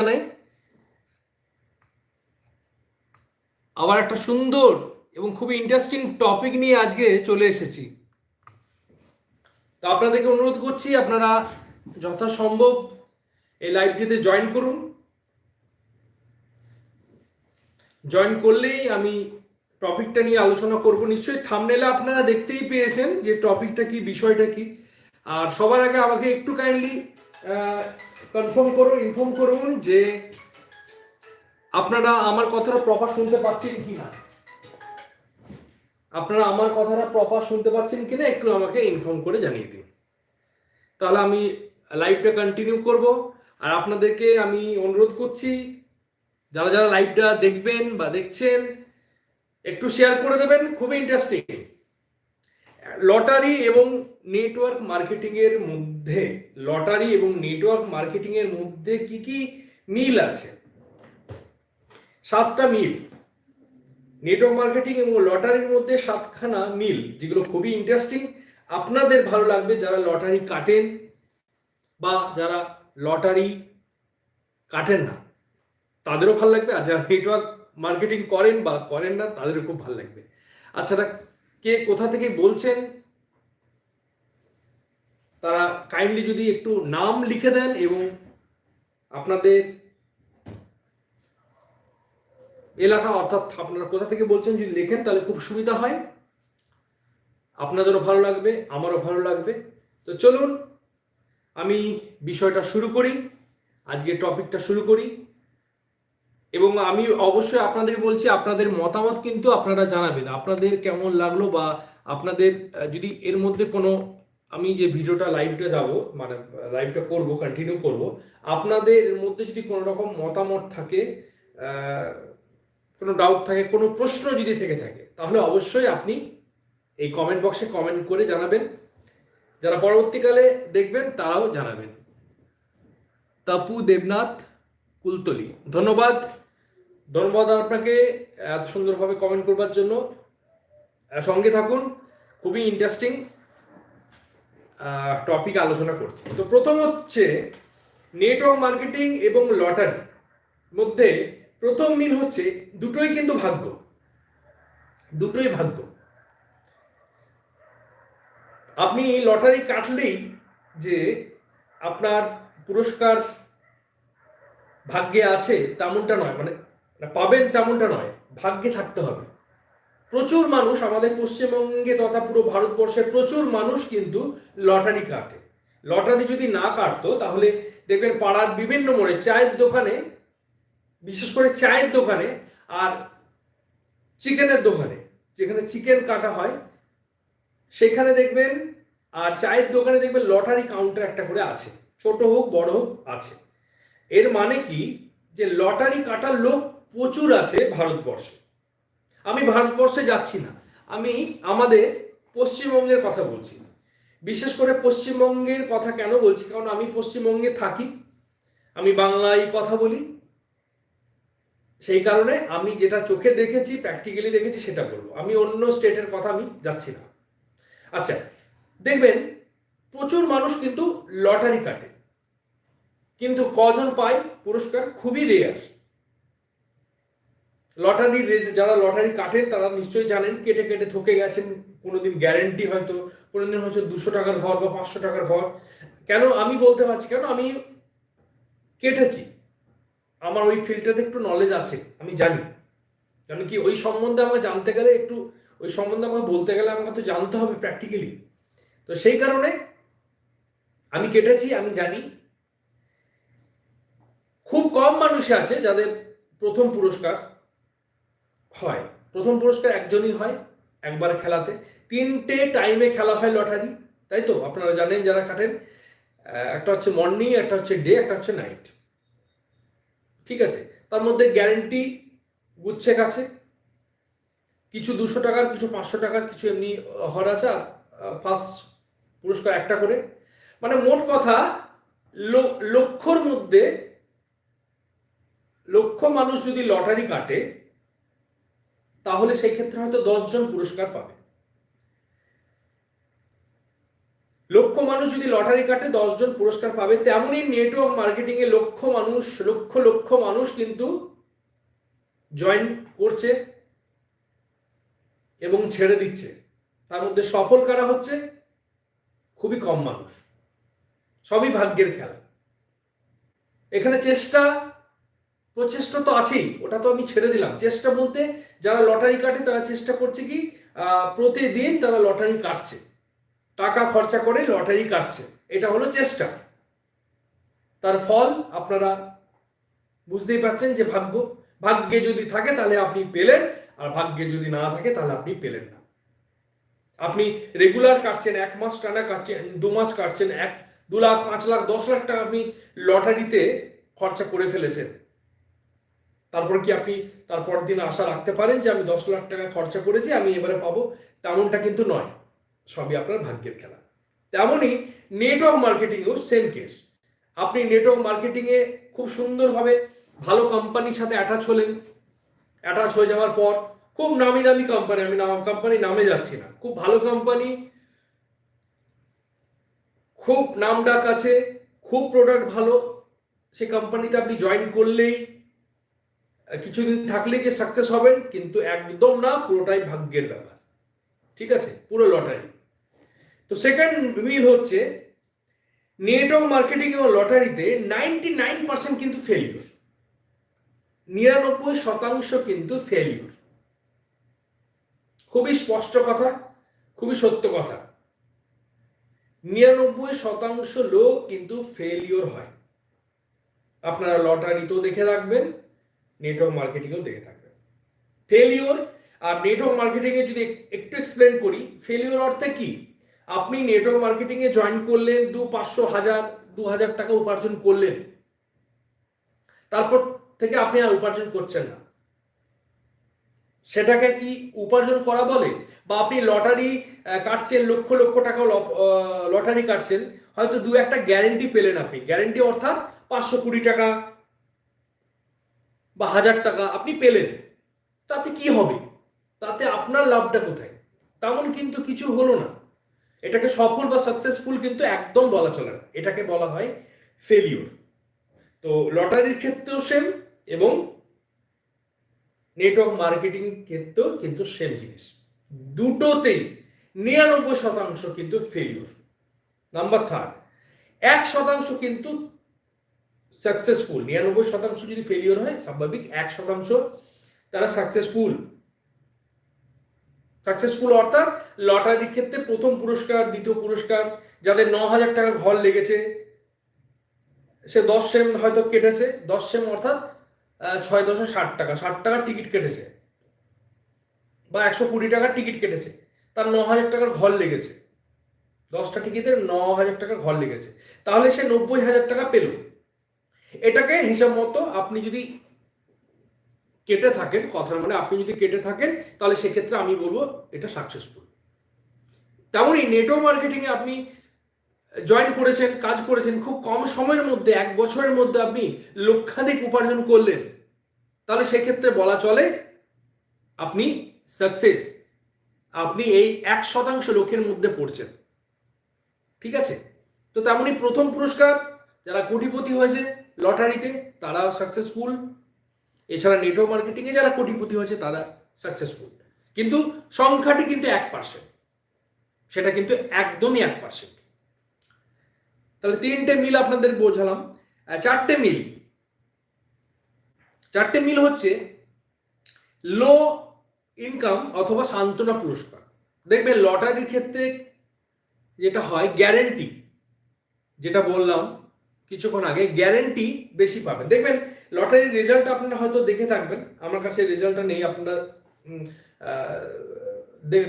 জানাই আবার একটা সুন্দর এবং খুবই ইন্টারেস্টিং টপিক নিয়ে আজকে চলে এসেছি। তো আপনাদেরকে অনুরোধ করছি, আপনারা যথাসম্ভব এই লাইভটিতে জয়েন করুন। জয়েন করলেই আমি টপিকটা নিয়ে আলোচনা করব। নিশ্চয়ই থামনেলে আপনারা দেখতেই পেয়েছেন যে টপিকটা কি, বিষয়টা কি। আর সবার আগে আমাকে একটু কাইন্ডলি কনফার্ম করুন ইনফর্ম করুন যে আপনারা আমার কথাটা প্রপার শুনতে পাচ্ছেন কি না আপনারা আমার কথাটা প্রপার শুনতে পাচ্ছেন কি না একটু আমাকে ইনফর্ম করে জানিয়ে দিন। তাহলে আমি লাইভটা কন্টিনিউ করব, আর আপনাদেরকে আমি অনুরোধ করছি, যারা যারা লাইভটা দেখবেন বা দেখছেন, একটু শেয়ার করে দেবেন, খুবই ইন্টারেস্টিং লটারি এবং নেটওয়ার্ক মার্কেটিং এর মধ্যে, লটারি এবং নেটওয়ার্ক মার্কেটিং এর মধ্যে কি কি মিল আছে? সাতটা মিল। নেটওয়ার্ক মার্কেটিং এবং লটারির মধ্যে সাতখানা মিল, যেগুলো খুবই ইন্টারেস্টিং আপনাদের ভালো লাগবে যারা লটারি কাটেন বা যারা লটারি কাটেন না। তাদেরও ভালো লাগবে, আর যারা নেটওয়ার্ক মার্কেটিং করেন বা করেন না, তাদেরও খুব ভালো লাগবে। আচ্ছা কে কোথা থেকে বলছেন? তারা কাইন্ডলি যদি একটু নাম লিখে দেন এবং আপনাদের এলাকা অর্থাৎ আপনারা কোথা থেকে বলছেন যদি লেখেন, তাহলে খুব সুবিধা হয়। আপনাদেরও ভালো লাগবে, আমারও ভালো লাগবে। তো চলুন, আমি বিষয়টা শুরু করি আজকে টপিকটা শুরু করি। এবং আমি অবশ্যই আপনাদের বলছি, আপনাদের মতামত কিন্তু আপনারা জানাবেন। আপনাদের কেমন লাগল বা আপনাদের যদি এর মধ্যে কোনো আমি যে ভিডিওটা লাইভটা যাব মানে লাইভটা করব কন্টিনিউ করব, আপনাদের মধ্যে যদি কোনো রকম মতামত থাকে কোনো ডাউট থাকে, কোনো প্রশ্ন যদি থেকে থাকে, তাহলে অবশ্যই আপনি এই কমেন্ট বক্সে কমেন্ট করে জানাবেন। যারা পরবর্তীকালে দেখবেন, তারাও জানাবেন। তাপু দেবনাথ কুলতলি। ধন্যবাদ। ধন্যবাদ আপনাকে এত সুন্দরভাবে কমেন্ট করবার জন্য। সঙ্গে থাকুন, খুবই ইন্টারেস্টিং টপিক আলোচনা করছি। তো প্রথম হচ্ছে নেটওয়ার্ক মার্কেটিং এবং লটারি মধ্যে প্রথম মিল হচ্ছে দুটোই কিন্তু ভাগ্য। দুটোই ভাগ্য। আপনি লটারি কাটলেই যে আপনার পুরস্কার ভাগ্যে আছে তেমনটা নয় মানে পাবেন তেমনটা নয়, ভাগ্যে থাকতে হবে। প্রচুর মানুষ আমাদের পশ্চিমবঙ্গে তথা পুরো ভারতবর্ষের প্রচুর মানুষ কিন্তু লটারি কাটে। লটারি যদি না কাটতো, তাহলে দেখবেন পাড়ার বিভিন্ন মোড়ে চায়ের দোকানে, বিশেষ করে চায়ের দোকানে আর চিকেনের দোকানে, যেখানে চিকেন কাটা হয়, সেখানে দেখবেন আর চায়ের দোকানে দেখবেন লটারি কাউন্টার একটা করে আছে, ছোট হোক, বড় হোক, আছে। এর মানে কি? যে লটারি কাটার লোক প্রচুর আছে ভারতবর্ষে। আমি ভারতবর্ষে যাচ্ছি না। আমি আমাদের পশ্চিমবঙ্গের কথা বলছি। বিশেষ করে পশ্চিমবঙ্গের কথা কেন বলছি? কারণ আমি পশ্চিমবঙ্গে থাকি। আমি বাংলায় কথা বলি। সেই কারণে আমি যেটা চোখে দেখেছি প্র্যাকটিক্যালি দেখেছি, সেটা বলব। আমি অন্য স্টেটের কথা আমি যাচ্ছি না। আচ্ছা দেখবেন, প্রচুর মানুষ কিন্তু লটারি কাটে। কিন্তু কজন পায় পুরস্কার? খুবই রেয়ার লটারি রেজ, যারা লটারি কাটেন তারা নিশ্চয়ই জানেন, কেটে কেটে থকে গেছেন, কোনোদিন গ্যারেন্টি হয়তো, কোনোদিন হয়তো দুশো টাকার ঘর বা পাঁচশো টাকার ঘর। কেন আমি বলতে পারছি, কেন আমি কেটেছি? আমার ওই ফিল্ডটাতে একটু নলেজ আছে, আমি জানি। কারণ কি ওই সম্বন্ধে আমাকে জানতে গেলে একটু, ওই সম্বন্ধে আমাকে বলতে গেলে আমাকে তো জানতে হবে প্র্যাকটিক্যালি তো সেই কারণে আমি কেটেছি, আমি জানি। খুব কম মানুষ আছে যাদের প্রথম পুরস্কার। হয়। প্রথম পুরস্কার একজনই হয় একবার খেলাতে। তিনটে টাইমে খেলা হয় লটারি, তাই তো? আপনারা জানেন যারা কাটেন একটা হচ্ছে মর্নিং একটা হচ্ছে ডে একটা হচ্ছে নাইট ঠিক আছে? তার মধ্যে গ্যারেন্টি গুচ্ছে কাছে কিছু দুশো টাকার, কিছু পাঁচশো টাকার, কিছু এমনি হর আছে। আর ফার্স্ট পুরস্কার একটা করে। মানে মোট কথা লক্ষর মধ্যে লক্ষ মানুষ যদি লটারি কাটে তাহলে সেই ক্ষেত্রে হয়তো দশজন পুরস্কার পাবে। লক্ষ মানুষ যদি লটারি কাটে, দশজন পুরস্কার পাবে। তেমনই নেটওয়ার্ক মার্কেটিং এ লক্ষ মানুষ, লক্ষ লক্ষ মানুষ কিন্তু জয়েন করছে এবং ছেড়ে দিচ্ছে। তার মধ্যে সফল কারা হচ্ছে? খুবই কম মানুষ। সবই ভাগ্যের খেলা। এখানে চেষ্টা, প্রচেষ্টা তো আছেই, ওটা তো আমি ছেড়ে দিলাম। চেষ্টা বলতে যারা লটারি কাটে তারা চেষ্টা করছে কি প্রতিদিন তারা লটারি কাটছে। টাকা খরচা করে লটারি কাটছে। এটা হলো চেষ্টা। তার ফল আপনারা বুঝতেই পারছেন যে ভাগ্য, ভাগ্যে যদি থাকে তাহলে আপনি পেলেন, আর ভাগ্যে যদি না থাকে তাহলে আপনি পেলেন না। আপনি রেগুলার কাটছেন, এক মাস টানা কাটছেন, দু মাস কাটছেন, এক, দু লাখ, পাঁচ লাখ, দশ লাখ টাকা আপনি লটারিতে খরচা করে ফেলেছেন। তারপর কি আপনি তারপর দিন আশা রাখতে পারেন যে আমি দশ লাখ টাকা খরচা করেছি, আমি এবারে পাবো? তেমনটা কিন্তু নয়। সবই আপনার ভাগ্যের খেলা। তেমনই নেটওয়ার্ক মার্কেটিংয়েও সেম কেস আপনি নেটওয়ার্ক মার্কেটিংয়ে খুব সুন্দরভাবে ভালো কোম্পানির সাথে অ্যাটাচ হলেন। অ্যাটাচ হয়ে যাওয়ার পর খুব নামি দামি কোম্পানি আমি নাম কোম্পানি নামে যাচ্ছি না। খুব ভালো কোম্পানি খুব নাম ডাক আছে, খুব প্রোডাক্ট ভালো। সে কোম্পানিতে আপনি জয়েন করলেই কিছুদিন থাকলেই যে সাকসেস হবেন, কিন্তু একদম না, পুরোটাই ভাগ্যের ব্যাপার। ঠিক আছে? পুরো লটারি তো সেকেন্ড মিল হচ্ছে নেটওয়ার্ক মার্কেটিং এবং লটারিতে নাইনটি নাইন পার্সেন্ট কিন্তু ফেলিওর নিরানব্বই শতাংশ কিন্তু ফেলিওর খুবই স্পষ্ট কথা, খুবই সত্য কথা। নিরানব্বই শতাংশ লোক কিন্তু ফেলিওর হয়। আপনারা লটারিতেও দেখে রাখবেন। নেটওয়ার্ক মার্কেটিংও দেখে থাকবেন ফেলিওর আর নেটওয়ার্ক মার্কেটিং এ যদি একটু এক্সপ্লেন করি ফেলিওর অর্থে কি? আপনি নেটওয়ার্ক মার্কেটিং এ জয়েন করলেন, দু পাঁচশো হাজার, দু হাজার টাকা উপার্জন করলেন। তারপর থেকে আপনি আর উপার্জন করছেন না। সেটাকে কি উপার্জন করা বলে? বা আপনি লটারি কাটছেন, লক্ষ লক্ষ টাকা লটারি কাটছেন, হয়তো দু একটা গ্যারেন্টি পেলেন আপনি। গ্যারেন্টি অর্থাৎ পাঁচশো কুড়ি টাকা বা হাজার টাকা আপনি পেলেন, তাতে কি হবে? তাতে আপনার লাভটা কোথায়? তেমন কিন্তু কিছু হলো না। এটাকে সফল বা সাকসেসফুল কিন্তু একদম বলা চলে না। এটাকে বলা হয় ফেলিওর তো লটারির ক্ষেত্রেও সেম এবং নেটওয়ার্ক মার্কেটিং ক্ষেত্রেও কিন্তু সেম জিনিস। দুটোতেই নিরানব্বই শতাংশ কিন্তু ফেলিওর নাম্বার থার্ড এক শতাংশ কিন্তু সাকসেসফুল নিরানব্বই শতাংশ যদি ফেলিওর হয়, স্বাভাবিক এক শতাংশ তারা সাকসেসফুল সাকসেসফুল অর্থাৎ লটারির ক্ষেত্রে প্রথম পুরস্কার, দ্বিতীয় পুরস্কার, যাদের ন হাজার টাকার ঘর লেগেছে, সে দশ সেম হয়তো কেটেছে, দশ সেম অর্থাৎ ছয় দশো ষাট টাকা, ষাট টাকার টিকিট কেটেছে। বা একশো কুড়ি টাকার টিকিট কেটেছে, তার ন হাজার টাকার ঘর লেগেছে। দশটা টিকিটের ন হাজার টাকা ঘর লেগেছে। তাহলে সে নব্বই হাজার টাকা পেল। এটাকে হিসাব মতো আপনি যদি কেটে থাকেন, কথার মানে আপনি যদি কেটে থাকেন, তাহলে সেক্ষেত্রে আমি বলব এটা সাকসেসফুল তেমনই নেটওয়ার্ক মার্কেটিং এ আপনি জয়েন করেছেন, কাজ করেছেন, খুব কম সময়ের মধ্যে, এক বছরের মধ্যে আপনি লক্ষাধিক উপার্জন করলেন, তাহলে সেক্ষেত্রে বলা চলে আপনি সাকসেস আপনি এই এক শতাংশ লোকের মধ্যে পড়ছেন। ঠিক আছে? তো তেমনই প্রথম পুরস্কার, যারা কোটিপতি হয়েছে লটারিতে তারা সাকসেসফুল এছাড়া নেটওয়ার্ক মার্কেটিং এ যারা কোটিপতি হয়েছে, তারা সাকসেসফুল কিন্তু সংখ্যাটি কিন্তু এক পার্সেন্ট সেটা কিন্তু একদমই এক পার্সেন্ট তাহলে তিনটে মিল আপনাদের বোঝালাম। চারটে মিল। চারটে মিল হচ্ছে লো ইনকাম অথবা সান্ত্বনা পুরস্কার। দেখবেন, লটারির ক্ষেত্রে যেটা হয় গ্যারেন্টি যেটা বললাম কিছুক্ষণ আগে গ্যারেন্টি বেশি পাবেন। দেখবেন লটারির রেজাল্ট আপনারা হয়তো দেখে থাকবেন। আমার কাছে রেজাল্টটা নেই, আপনারা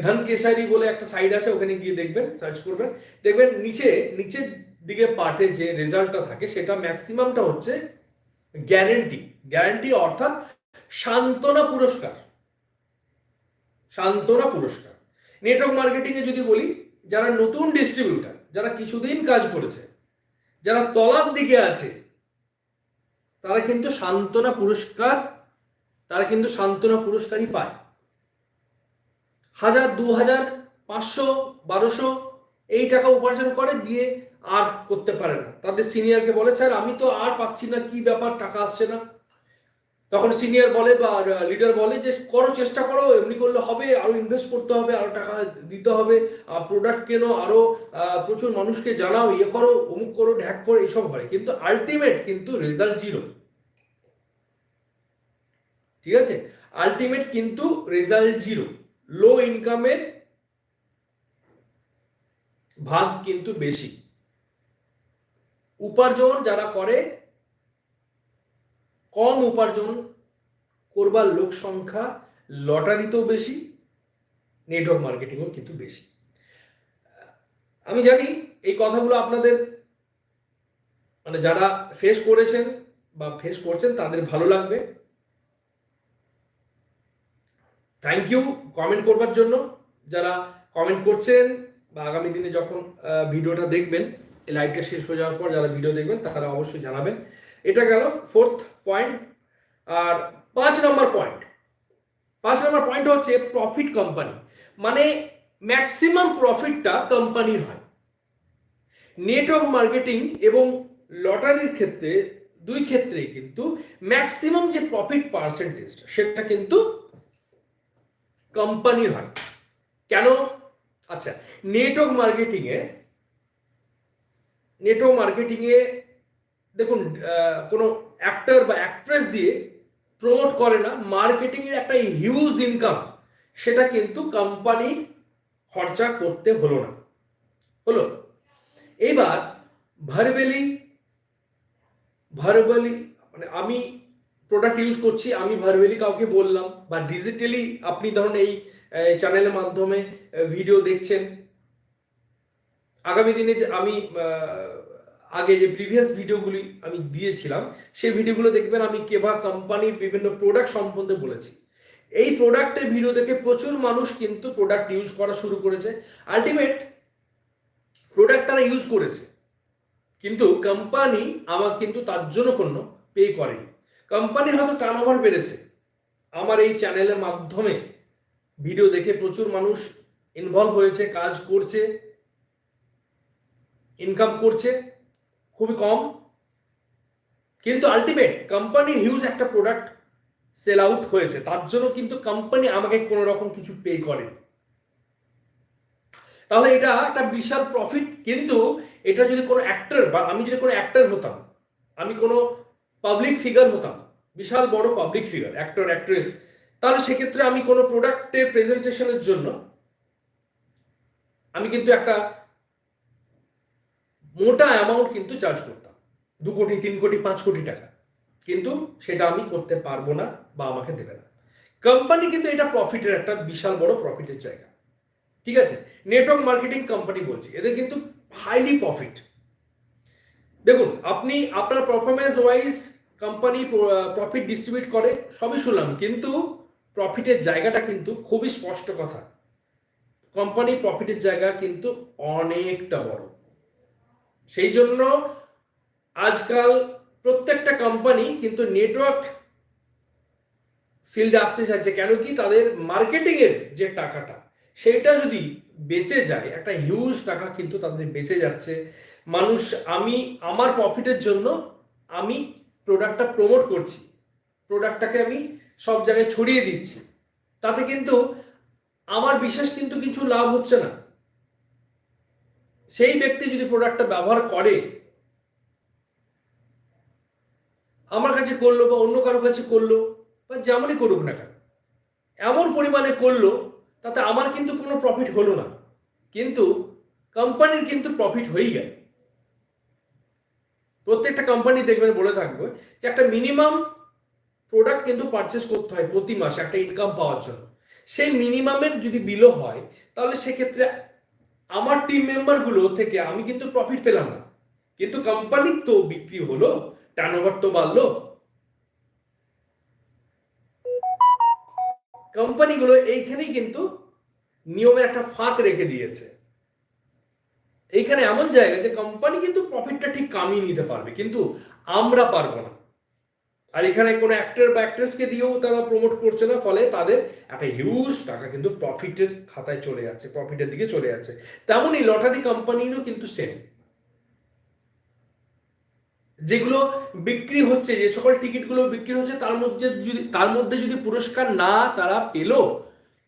ধন কেসারি বলে একটা সাইড আছে, ওখানে গিয়ে দেখবেন সার্চ করবেন। দেখবেন, নিচে, নিচের দিকে পার্টে যে রেজাল্টটা থাকে, সেটা ম্যাক্সিমামটা হচ্ছে গ্যারেন্টি গ্যারেন্টি অর্থাৎ সান্ত্বনা পুরস্কার। সান্ত্বনা পুরস্কার। নেটওয়ার্ক মার্কেটিং এ যদি বলি, যারা নতুন ডিস্ট্রিবিউটার যারা কিছুদিন কাজ করেছে যারা তলার দিকে আছে, তারা কিন্তু সান্ত্বনা পুরস্কার, তারা কিন্তু সান্ত্বনা পুরস্কারই পায়। হাজার, দু হাজার, পাঁচশো, বারোশো এই টাকা উপার্জন করে দিয়ে আর করতে পারে না। তাদের সিনিয়রকে বলে, স্যার, আমি তো আর পাচ্ছি না, কি ব্যাপার? টাকা আসছে না। তখন সিনিয়র বলে বা লিডার বলে যে, করো, চেষ্টা করো, এমনি করলে হবে, আরও ইনভেস্ট করতে হবে, আরও টাকা দিতে হবে প্রোডাক্ট কেনো, আরও প্রচুর মানুষকে জানাও ইয়ে করো, অমুক করো, ঢ্যাক করো, এইসব হয়। কিন্তু আলটিমেট কিন্তু রেজাল্ট জিরো ঠিক আছে? আলটিমেট কিন্তু রেজাল্ট জিরো লো ইনকামের ভাগ কিন্তু বেশি। উপার্জন যারা করে কম উপার্জন করবার লোক সংখ্যা লটারিতেও বেশি নেটওয়ার্ক মার্কেটিংও কিন্তু বেশি। আমি জানি এই কথাগুলো আপনাদের মানে যারা ফেস করেছেন বা ফেস করছেন তাদের ভালো লাগবে। থ্যাংক ইউ কমেন্ট করবার জন্য। যারা কমেন্ট করছেন বা আগামী দিনে যখন ভিডিওটা দেখবেন লাইভটা শেষ হয়ে যাওয়ার পর যারা ভিডিও দেখবেন, তারা অবশ্যই জানাবেন। এটা গেল ফোর্থ পয়েন্ট আর পাঁচ নম্বর পয়েন্ট পাঁচ নম্বর পয়েন্ট হচ্ছে প্রফিট কোম্পানি মানে ম্যাক্সিমাম প্রফিটটা কোম্পানির হয়। নেটওয়ার্ক মার্কেটিং এবং লটারির ক্ষেত্রে, দুই ক্ষেত্রেই কিন্তু ম্যাক্সিমাম যে প্রফিট পার্সেন্টেজটা সেটা কিন্তু কোম্পানির হয়। কেন? আচ্ছা নেটওয়ার্ক মার্কেটিং এ নেটওয়ার্ক মার্কেটিং এ দেখুন কোনো অ্যাক্টর বা অ্যাক্ট্রেস দিয়ে প্রমোট করে না মার্কেটিং এর একটা হিউজ ইনকাম সেটা কিন্তু কোম্পানি খরচা করতে হলো না। হলো? এবার ভারবেলি ভারবেলি মানে আমি প্রোডাক্ট ইউজ করছি, আমি ভারবেলি কাউকে বললাম, বা ডিজিটালি আপনি ধরুন এই চ্যানেলের মাধ্যমে ভিডিও দেখছেন। আগামী দিনে যে আমি আগে যে প্রিভিয়াস ভিডিওগুলি আমি দিয়েছিলাম, সেই ভিডিওগুলো দেখবেন আমি কেভা কোম্পানির বিভিন্ন প্রোডাক্ট সম্বন্ধে বলেছি। এই প্রোডাক্টের ভিডিও দেখে প্রচুর মানুষ কিন্তু প্রোডাক্ট ইউজ করা শুরু করেছে। আলটিমেট প্রোডাক্ট তারা ইউজ করেছে। কিন্তু কোম্পানি আমার কিন্তু তার জন্য কোনো পে করেনি। কোম্পানির হয়তো টার্ন ওভার বেড়েছে। আমার এই চ্যানেলের মাধ্যমে ভিডিও দেখে প্রচুর মানুষ ইনভলভ হয়েছে, কাজ করছে ইনকাম করছে। খুবই কম। কিন্তু আলটিমেট কোম্পানির হিউজ একটা প্রোডাক্ট সেল আউট হয়েছে। তার জন্য কিন্তু কোম্পানি আমাকে কোনো রকম কিছু পে করেনি। তাহলে এটা একটা বিশাল প্রফিট কিন্তু এটা যদি কোনো অ্যাক্টর বা আমি যদি কোনো অ্যাক্টর হতাম, আমি কোনো পাবলিক ফিগার হতাম, বিশাল বড় পাবলিক ফিগার অ্যাক্টর অ্যাক্ট্রেস তাহলে সেক্ষেত্রে আমি কোনো প্রোডাক্টের প্রেজেন্টেশনের জন্য আমি কিন্তু একটা মোটা অ্যামাউন্ট কিন্তু চার্জ করতাম। দু কোটি, তিন কোটি, পাঁচ কোটি টাকা। কিন্তু সেটা আমি করতে পারব না বা আমাকে দেবে না। কোম্পানি কিন্তু এটা প্রফিটের একটা বিশাল বড় প্রফিটের জায়গা। ঠিক আছে? নেটওয়ার্ক মার্কেটিং কোম্পানি বলছি। এদের কিন্তু হাইলি প্রফিট দেখুন, আপনি আপনার performance wise company profit distribute করে, সবই শুনলাম। কিন্তু প্রফিটের জায়গাটা কিন্তু খুবই স্পষ্ট কথা। কোম্পানি প্রফিটের জায়গা কিন্তু অনেকটা বড়। সেই জন্য আজকাল প্রত্যেকটা কোম্পানি কিন্তু নেটওয়ার্ক ফিল্ডে আসতে চাইছে। কেন কি? তাদের মার্কেটিং এর যে টাকাটা সেটা যদি বেঁচে যায়, একটা হিউজ টাকা কিন্তু তাদের বেঁচে যাচ্ছে। মানুষ, আমি আমার প্রফিটের জন্য আমি প্রোডাক্টটা প্রমোট করছি। প্রোডাক্টটাকে আমি সব জায়গায় ছড়িয়ে দিচ্ছি। তাতে কিন্তু আমার বিশেষ কিন্তু কিছু লাভ হচ্ছে না। সেই ব্যক্তি যদি প্রোডাক্টটা ব্যবহার করে, আমার কাছে করল বা অন্য কারোর কাছে করল বা যেমনই করুক না কেন, এমন পরিমাণে করল তাতে আমার কিন্তু কোনো প্রফিট হলো না। কিন্তু কোম্পানির কিন্তু প্রফিট হয়েই গেল। প্রত্যেকটা কোম্পানি দেখবেন বলে থাকবে যে একটা মিনিমাম প্রোডাক্ট কিন্তু পারচেস করতে হয় প্রতি মাসে, একটা ইনকাম পাওয়ার জন্য। সেই মিনিমামের যদি বিলো হয়, তাহলে সেক্ষেত্রে আমার টিম মেম্বারগুলো থেকে আমি কিন্তু প্রফিট পেলাম না। কিন্তু কোম্পানির তো বিক্রি হলো টার্ন তো বাড়লো। কোম্পানিগুলো এইখানেই কিন্তু নিয়মের একটা ফাঁক রেখে দিয়েছে। এইখানে এমন জায়গা যে কোম্পানি কিন্তু প্রফিটটা ঠিক কামিয়ে নিতে পারবে, কিন্তু আমরা পারব না। আর এখানে কোনো অ্যাক্টর বা অ্যাক্ট্রেসকে দিয়েও তারা প্রমোট করছে না, ফলে তাদের একটা হিউজ টাকা কিন্তু প্রফিটের খাতায় চলে যাচ্ছে প্রফিটের দিকে চলে যাচ্ছে। তেমনই লটারি কোম্পানিরও কিন্তু সেম যেগুলো বিক্রি হচ্ছে, যে সকল টিকিটগুলো বিক্রি হচ্ছে, তার মধ্যে যদি তার মধ্যে যদি পুরস্কার না তারা পেল,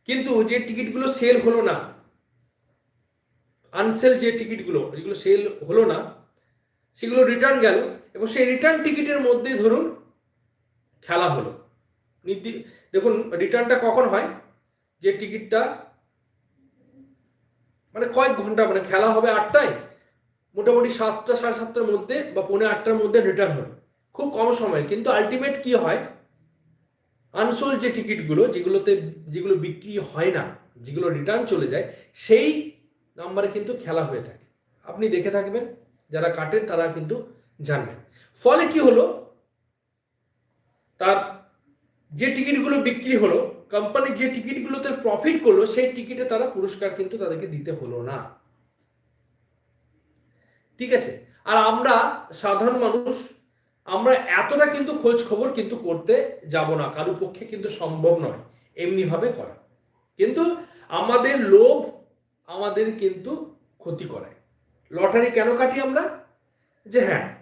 কিন্তু যে টিকিটগুলো সেল হলো না আনসেল যে টিকিটগুলো যেগুলো সেল হলো না, সেগুলো রিটার্ন গেল, এবং সেই রিটার্ন টিকিটের মধ্যে ধরুন খেলা হলো। নির্দি- দেখুন রিটার্নটা কখন হয়? যে টিকিটটা মানে কয়েক ঘণ্টা মানে খেলা হবে আটটায়, মোটামুটি সাতটা, সাড়ে সাতটার মধ্যে বা পৌনে আটটার মধ্যে রিটার্ন হবে। খুব কম সময়, কিন্তু আলটিমেট কি হয়? আনসোল যে টিকিটগুলো, যেগুলোতে, যেগুলো বিক্রি হয় না, যেগুলো রিটার্ন চলে যায়, সেই নাম্বারে কিন্তু খেলা হয়ে থাকে। আপনি দেখে থাকবেন, যারা কাটেন তারা কিন্তু জানবেন। ফলে কি হলো? তার যে টিকিটগুলো বিক্রি হলো কোম্পানি যে টিকিটগুলোতে প্রফিট করল, সেই টিকিটে তারা পুরস্কার কিন্তু তাদেরকে দিতে হলো না। ঠিক আছে? আর আমরা সাধারণ মানুষ, আমরা এতটা কিন্তু খোঁজ খবর কিন্তু করতে যাব না। কারোর পক্ষে কিন্তু সম্ভব নয় এমনি ভাবে করা। কিন্তু আমাদের লোভ আমাদের কিন্তু ক্ষতি করায় লটারি কেন কাটি আমরা? যে হ্যাঁ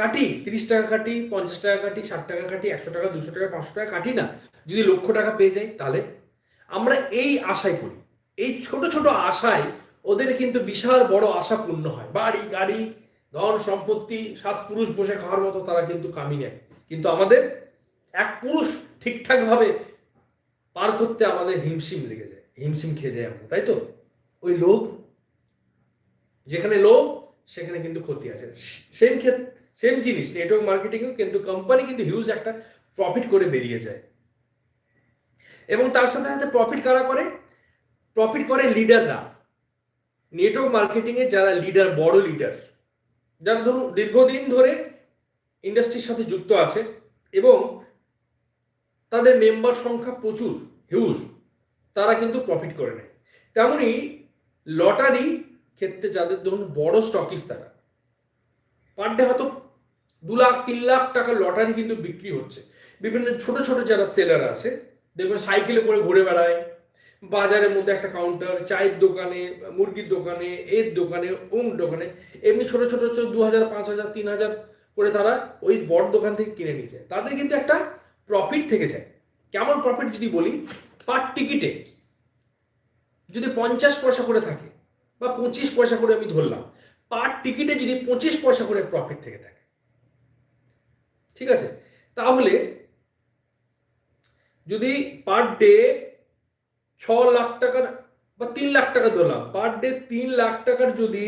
কাটি, তিরিশ টাকা কাটি, পঞ্চাশ টাকা কাটি, ষাট টাকা কাটি, একশো টাকা, দুশো টাকা, পাঁচশো টাকা কাটি না। যদি লক্ষ টাকা পেয়ে যাই তাহলে? আমরা এই আশাই করি। এই ছোট ছোট আশায় ওদের কিন্তু বিশাল বড় আশা পূর্ণ হয়। বাড়ি, গাড়ি, ধন, সম্পত্তি, সাত পুরুষ বসে খাওয়ার মতো তারা কিন্তু কামি নেয়। কিন্তু আমাদের এক পুরুষ ঠিকঠাক ভাবে পার করতে আমাদের হিমশিম লেগে যায়, হিমশিম খেয়ে যায় আমরা, তাই তো? ওই লোভ, যেখানে লোভ, সেখানে কিন্তু ক্ষতি আছে। সেম ক্ষেত্রে সেম জিনিস নেটওয়ার্ক মার্কেটিংও কিন্তু কোম্পানি কিন্তু হিউজ একটা প্রফিট করে বেরিয়ে যায়। এবং তার সাথে সাথে প্রফিট কারা করে? প্রফিট করে লিডাররা নেটওয়ার্ক মার্কেটিংয়ে যারা লিডার বড় লিডার যারা ধরুন দীর্ঘদিন ধরে ইন্ডাস্ট্রির সাথে যুক্ত আছে এবং তাদের মেম্বার সংখ্যা প্রচুর হিউজ তারা কিন্তু প্রফিট করে নেয়। তেমনই লটারি ক্ষেত্রে যাদের ধরুন বড় স্টকিস তারা। পার ডে হয়তো দু লাখ, তিন লাখ টাকার লটারি কিন্তু বিক্রি হচ্ছে। বিভিন্ন ছোট ছোট যারা সেলার আছে, দেখবেন সাইকেলে করে ঘুরে বেড়ায়, বাজারের মধ্যে একটা কাউন্টার চায়ের দোকানে, মুরগির দোকানে, এর দোকানে ওম দোকানে, এমনি ছোট ছোট ছোট দু হাজার, পাঁচ হাজার, তিন হাজার করে তারা ওই বড় দোকান থেকে কিনে নিয়ে যায়। তাদের কিন্তু একটা প্রফিট থেকে যায়। কেমন প্রফিট যদি বলি পার টিকিটে যদি পঞ্চাশ পয়সা করে থাকে বা পঁচিশ পয়সা করে আমি ধরলাম পার টিকিটে যদি পঁচিশ পয়সা করে প্রফিট থেকে থাকে। ঠিক আছে? তাহলে যদি পার ডে ছ লাখ টাকার বা তিন লাখ টাকা ধরলাম পার ডে তিন লাখ টাকার যদি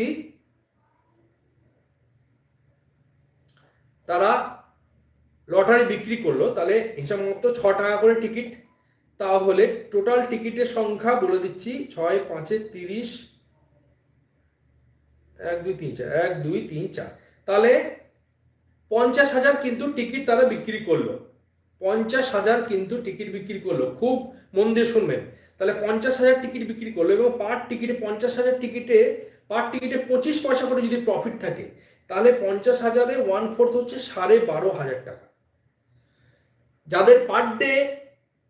তারা লটারি বিক্রি করল, তাহলে হিসাব মতো ছ টাকা করে টিকিট, তাহলে টোটাল টিকিটের সংখ্যা বলে দিচ্ছি, ছয়, পাঁচে তিরিশ এক, দুই, তিন, চার, এক, দুই, তিন, চার। তাহলে পঞ্চাশ হাজার কিন্তু টিকিট তারা বিক্রি করল। পঞ্চাশ হাজার কিন্তু টিকিট বিক্রি করল। খুব মন দিয়ে শুনবেন। তাহলে পঞ্চাশ হাজার টিকিট বিক্রি করল এবং পার টিকিটে পঞ্চাশ হাজার টিকিটে, পার টিকিটে পঁচিশ পয়সা করে যদি প্রফিট থাকে, তাহলে পঞ্চাশ হাজারে ওয়ান ফোর্থ হচ্ছে সাড়ে বারো হাজার টাকা। যাদের পার ডে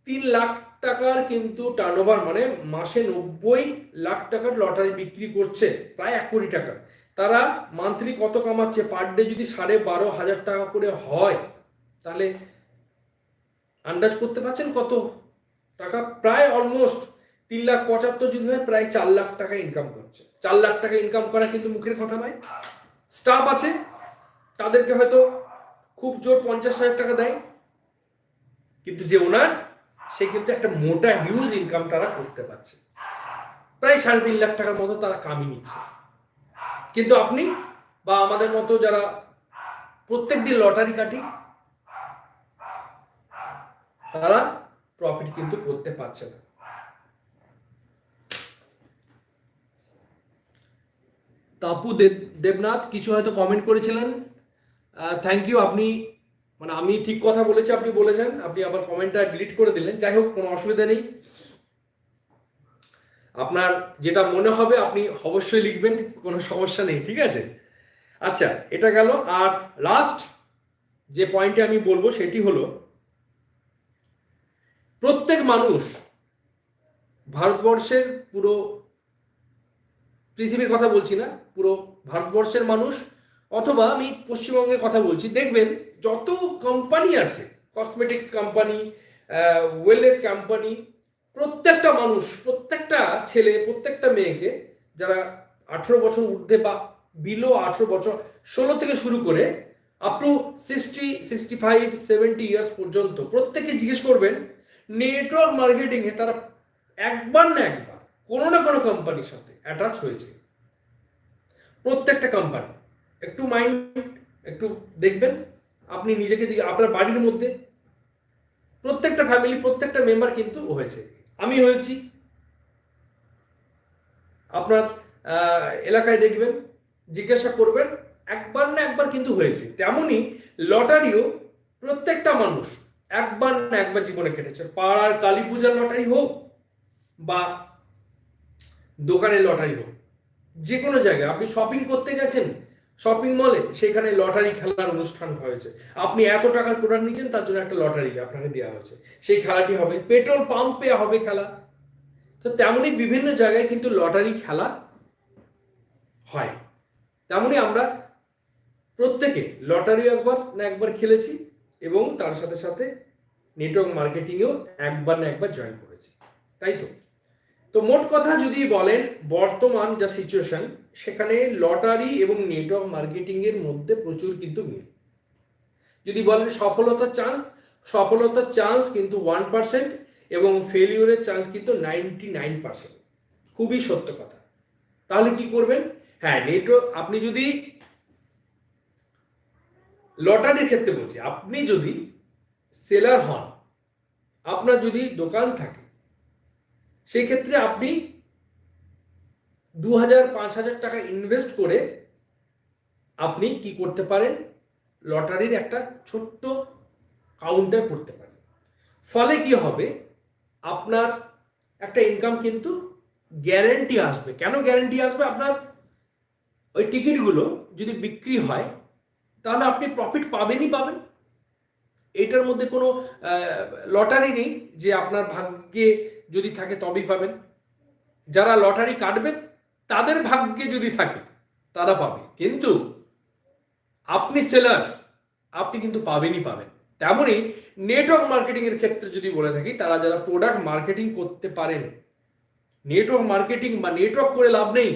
তিন লাখ টাকার কিন্তু টার্নওভার মানে মাসে নব্বই লাখ টাকার লটারি বিক্রি করছে, প্রায় এক কোটি টাকা। তারা মান্থলি কত কামাচ্ছে? পার ডে যদি সাড়ে বারো হাজার টাকা করে হয়, তাহলে আন্দাজ করতে পারছেন কত? টাকা প্রায় অলমোস্ট তিন লাখ পঁচাত্তর যদি হয়, প্রায় চার লাখ টাকা ইনকাম করছে। চার লাখ টাকা ইনকাম করা কিন্তু মুখের কথা নয়। স্টাফ আছে, তাদেরকে হয়তো খুব জোর পঞ্চাশ হাজার টাকা দেয়। কিন্তু যে ওনার সে কিন্তু একটা মোটা হিউজ ইনকাম তারা করতে পারছে। প্রায় সাড়ে তিন লাখ টাকার মতো তারা কামিয়ে নিচ্ছে। কিন্তু আপনি বা আমাদের মতো যারা প্রত্যেক দিন লটারি কাটি, তারা প্রফিট কিন্তু করতে পারছে না। তাপু দেব- দেবনাথ, কিছু হয়তো কমেন্ট করেছিলেন। থ্যাংক ইউ আপনি মানে আমি ঠিক কথা বলেছি, আপনি বলেছেন, আপনি আবার কমেন্টটা ডিলিট করে দিলেন। যাই হোক, কোনো অসুবিধা নেই। আপনার যেটা মনে হবে, আপনি অবশ্যই লিখবেন, কোনো সমস্যা নেই, ঠিক আছে? আচ্ছা এটা গেল। আর লাস্ট যে পয়েন্টে আমি বলব, সেটি হলো, প্রত্যেক মানুষ ভারতবর্ষের পুরো, পৃথিবীর কথা বলছি না, পুরো ভারতবর্ষের মানুষ, অথবা আমি পশ্চিমবঙ্গের কথা বলছি। দেখবেন যত কোম্পানি আছে কসমেটিক্স কোম্পানি ওয়েলনেস কোম্পানি প্রত্যেকটা মানুষ, প্রত্যেকটা ছেলে, প্রত্যেকটা মেয়েকে যারা আঠেরো বছর ঊর্ধ্বে বা বিলো আঠেরো বছর, ষোলো থেকে শুরু করে up to sixty sixty five seventy years পর্যন্ত প্রত্যেকে জিজ্ঞেস করবেন নেটওয়ার্ক মার্কেটিংয়ে তারা একবার না একবার কোনো না কোনো কোম্পানির সাথে অ্যাটাচ হয়েছে। প্রত্যেকটা কোম্পানি একটু মাইন্ড একটু দেখবেন আপনি নিজেকে দিকে আপনার বাড়ির মধ্যে প্রত্যেকটা ফ্যামিলি প্রত্যেকটা মেম্বার কিন্তু হয়েছে। আমি হয়েছি। আপনার এলাকায় দেখবেন, জিজ্ঞাসা করবেন, একবার না একবার কিন্তু হয়েছে। তেমনই লটারিও প্রত্যেকটা মানুষ একবার না একবার জীবনে কেটেছে। পাড়ার কালী পূজার লটারি হোক বা দোকানের লটারি হোক যে কোনো জায়গায়। আপনি শপিং করতে গেছেন শপিং মলে সেখানে লটারি খেলার অনুষ্ঠান হয়েছে। আপনি এত টাকার প্রোডাক্ট নিচ্ছেন, তার জন্য একটা লটারি আপনাকে দেওয়া হয়েছে। সেই খেলাটি হবে, পেট্রোল পাম্পে হবে খেলা। তো তেমনই বিভিন্ন জায়গায় কিন্তু লটারি খেলা হয়। তেমনই আমরা প্রত্যেকে লটারি একবার না একবার খেলেছি এবং তার সাথে সাথে নেটওয়ার্ক মার্কেটিংয়েও একবার না একবার জয়েন করেছি। তাই তো? তো মোট কথা যদি বলেন, বর্তমান যা সিচুয়েশন সেখানে লটারি এবং নেটওয়ার্ক মার্কেটিং এর মধ্যে প্রচুর কিন্তু মিল। যদি বলেন সফলতার চান্স সফলতার চান্স কিন্তু ওয়ান পার্সেন্ট এবং ফেলিওরের চান্স কিন্তু নাইনটি নাইন পার্সেন্ট খুবই সত্য কথা। তাহলে কি করবেন? হ্যাঁ নেটওয়ার্ক আপনি যদি লটারির ক্ষেত্রে বলছি, আপনি যদি সেলার হন, আপনার যদি দোকান থাকে সেই ক্ষেত্রে আপনি দু হাজার পাঁচ হাজার টাকা ইনভেস্ট করে আপনি কি করতে পারেন? লটারির একটা ছোট্ট কাউন্টার করতে পারেন। ফলে কি হবে? আপনার একটা ইনকাম কিন্তু গ্যারেন্টি আসবে। কেন গ্যারেন্টি আসবে? আপনার ওই টিকিটগুলো যদি বিক্রি হয়, তাহলে আপনি প্রফিট পাবেনই পাবেন। এটার মধ্যে কোনো লটারি নেই যে আপনার ভাগ্যে যদি থাকে তবেই পাবেন। যারা লটারি কাটবে তাদের ভাগ্যে যদি থাকে, তারা পাবে। কিন্তু আপনি সেলার আপনি কিন্তু পাবেনই পাবেন। তেমনই নেটওয়ার্ক মার্কেটিং এর ক্ষেত্রে যদি বলে থাকি, তারা যারা প্রোডাক্ট মার্কেটিং করতে পারেন নেটওয়ার্ক মার্কেটিং বা নেটওয়ার্ক করে লাভ নেই।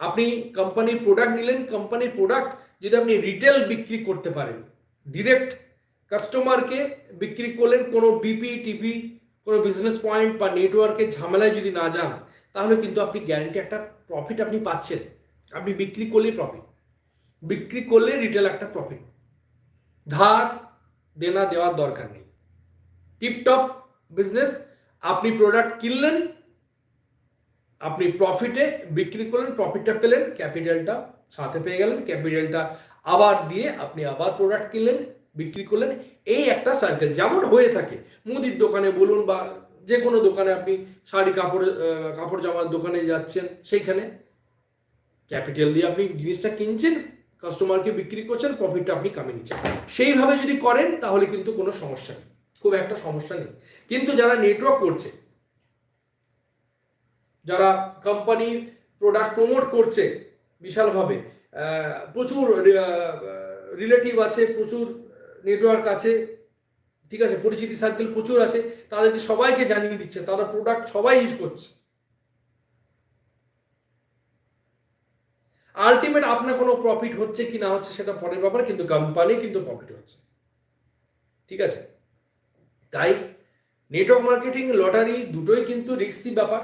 আপনি কোম্পানির প্রোডাক্ট নিলেন কোম্পানির প্রোডাক্ট যদি আপনি রিটেল বিক্রি করতে পারেন ডিরেক্ট কাস্টমারকে বিক্রি করলেন, কোনো বিপি টিপি কোনো বিজনেস পয়েন্ট বা নেটওয়ার্কের ঝামেলায় যদি না যান তাহলে কিন্তু আপনি গ্যারান্টি একটা প্রফিট আপনি পাচ্ছেন। আপনি বিক্রি করলেই প্রফিট বিক্রি করলে রিটেল একটা প্রফিট ধার দেনা দেওয়ার দরকার নেই। টিপটপ বিজনেস আপনি প্রোডাক্ট কিনলেন, আপনি প্রফিটে বিক্রি করলেন প্রফিটটা পেলেন ক্যাপিটালটা সাথে পেয়ে গেলেন ক্যাপিটালটা আবার দিয়ে আপনি আবার প্রোডাক্ট কিনলেন, বিক্রি করলেন, এই একটা সার্কেল যেমন হয়ে থাকে, মুদির দোকানে বলুন বা যে কোনো দোকানে আপনি শাড়ি, কাপড় কাপড় জামার দোকানে যাচ্ছেন, সেইখানে ক্যাপিটাল দিয়ে আপনি জিনিসটা কিনছেন, কাস্টমারকে বিক্রি করছেন, প্রফিটটা আপনি কামিয়ে নিচ্ছেন। সেইভাবে যদি করেন, তাহলে কিন্তু কোনো সমস্যা নেই। খুব একটা সমস্যা নেই। কিন্তু যারা নেটওয়ার্ক করছে, যারা কোম্পানির প্রোডাক্ট প্রমোট করছে বিশালভাবে প্রচুর রিলেটিভ আছে, প্রচুর নেটওয়ার্ক আছে ঠিক আছে, পরিচিতি সার্কেল প্রচুর আছে, তাদেরকে সবাইকে জানিয়ে দিচ্ছে, তারা প্রোডাক্ট সবাই ইউজ করছে। আলটিমেট আপনার কোনো প্রফিট হচ্ছে কি না হচ্ছে সেটা পরের ব্যাপার, কিন্তু কোম্পানি কিন্তু প্রফিট হচ্ছে। ঠিক আছে? তাই নেটওয়ার্ক মার্কেটিং লটারি দুটোই কিন্তু রিস্কি ব্যাপার।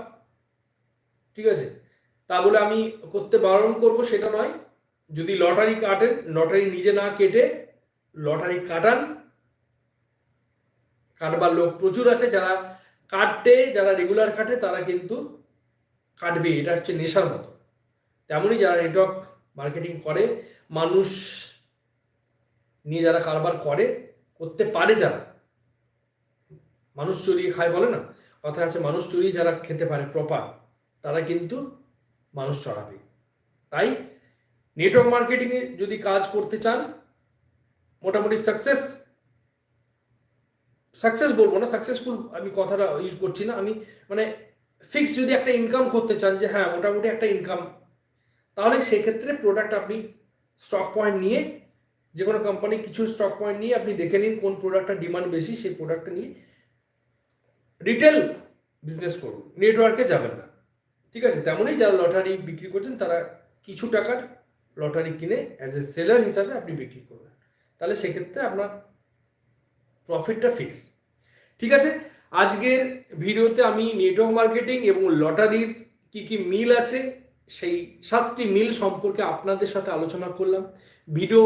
ঠিক আছে? তা বলে আমি করতে বারণ করব, সেটা নয়। যদি লটারি কাটেন লটারি নিজে না কেটে লটারি কাটান কাটবার লোক প্রচুর আছে, যারা কাটতে যারা রেগুলার কাটে, তারা কিন্তু কাটবে, এটা হচ্ছে নেশার মতো। তেমনই যারা নেটওয়ার্ক মার্কেটিং করে, মানুষ নিয়ে যারা কারবার করে, করতে পারে যারা। মানুষ চড়িয়ে খায় বলে না? কথা আছে, মানুষ চড়িয়ে যারা খেতে পারে প্রপার তারা কিন্তু মানুষ চড়াবে। তাই নেটওয়ার্ক মার্কেটিংয়ে যদি কাজ করতে চান, মোটামুটি সাকসেস সাকসেস বলব না সাকসেসফুল আমি কথাটা ইউজ করছি না। আমি মানে ফিক্স যদি একটা ইনকাম করতে চান যে হ্যাঁ মোটামুটি একটা ইনকাম তাহলে সেক্ষেত্রে প্রোডাক্ট আপনি স্টক পয়েন্ট নিয়ে যে কোনো কোম্পানি কিছু স্টক পয়েন্ট নিয়ে আপনি দেখে নিন কোন প্রোডাক্টটা ডিমান্ড বেশি, সেই প্রোডাক্টটা নিয়ে রিটেল বিজনেস করুন। নেটওয়ার্কে যাবেন না। ঠিক আছে? তেমনই যারা লটারি বিক্রি করছেন, তারা কিছু টাকার লটারি কিনে অ্যাজ এ সেলার হিসাবে আপনি বিক্রি করবেন। তাহলে সেক্ষেত্রে আপনার প্রফিটটা ফিক্স ঠিক আছে? আজকের ভিডিওতে আমি নেটওয়ার্ক মার্কেটিং এবং লটারির কি কি মিল আছে, সেই সাতটি মিল সম্পর্কে আপনাদের সাথে আলোচনা করলাম। ভিডিও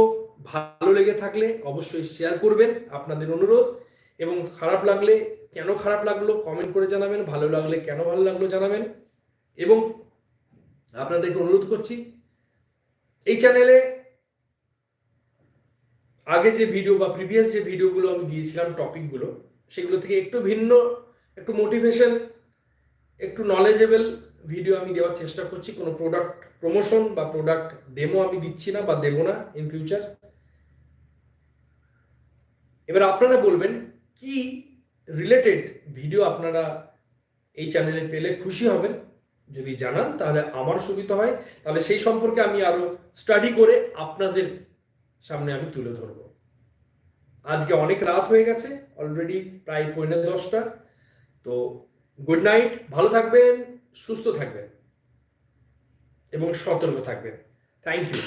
ভালো লেগে থাকলে অবশ্যই শেয়ার করবেন আপনাদের অনুরোধ। এবং খারাপ লাগলে কেন খারাপ লাগল কমেন্ট করে জানাবেন, ভালো লাগলে কেন ভালো লাগল জানাবেন। এবং আপনাদেরকে অনুরোধ করছি, এই চ্যানেলে আগে যে ভিডিও বা প্রিভিয়াস যে ভিডিওগুলো আমি দিয়েছিলাম টপিকগুলো সেগুলো থেকে একটু ভিন্ন, একটু মোটিভেশন একটু নলেজেবল ভিডিও আমি দেওয়ার চেষ্টা করছি। কোনো প্রোডাক্ট প্রমোশন বা প্রোডাক্ট ডেমো আমি দিচ্ছি না বা দেবো না ইন ফিউচার এবার আপনারা বলবেন, কি রিলেটেড ভিডিও আপনারা এই চ্যানেলে পেলে খুশি হবেন? যদি জানান, তাহলে আমার সুবিধা হয়। তাহলে সেই সম্পর্কে আমি আরও স্টাডি করে আপনাদের সামনে আমি তুলে ধরবো। আজকে অনেক রাত হয়ে গেছে অলরেডি প্রায় পৌনে দশটা। তো গুড নাইট ভালো থাকবেন, সুস্থ থাকবেন এবং সতর্ক থাকবেন। Thank you